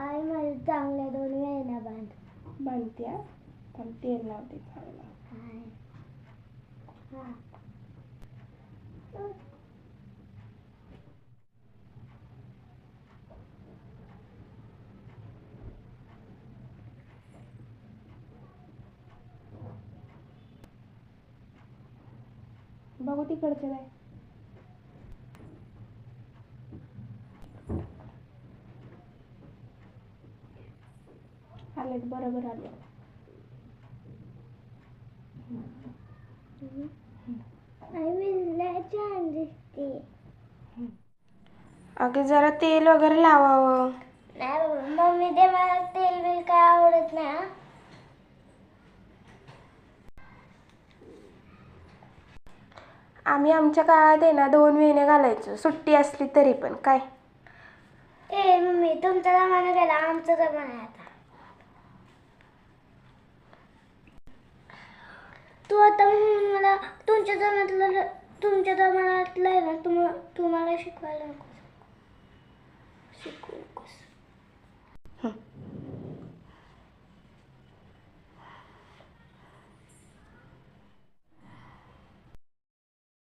आई मला चांगल्या दोन वेळेला बांध. बांधत्या थांब तेल लावते चांगला. हा. बघू तिकडचे नाही आलेत बरोबर आले आई मी लय छान दिसते अगं जरा तेल वगैरे लावावं नाही बाबा मम्मी ते मला तेल बिल काय आवडत नाही हा. आम्ही आमच्या काळात आहे ना दोन वेण्या घालायचो. सुट्टी असली तरी पण काय? ए मम्मी तुमचा जमाना गेला आमचा जमाना आहे आता तू आता मला तुमच्या जमातलं तुमच्या जमान्यातलं आहे ना तुम तुम्हाला शिकवायला नको. शिकू नकोस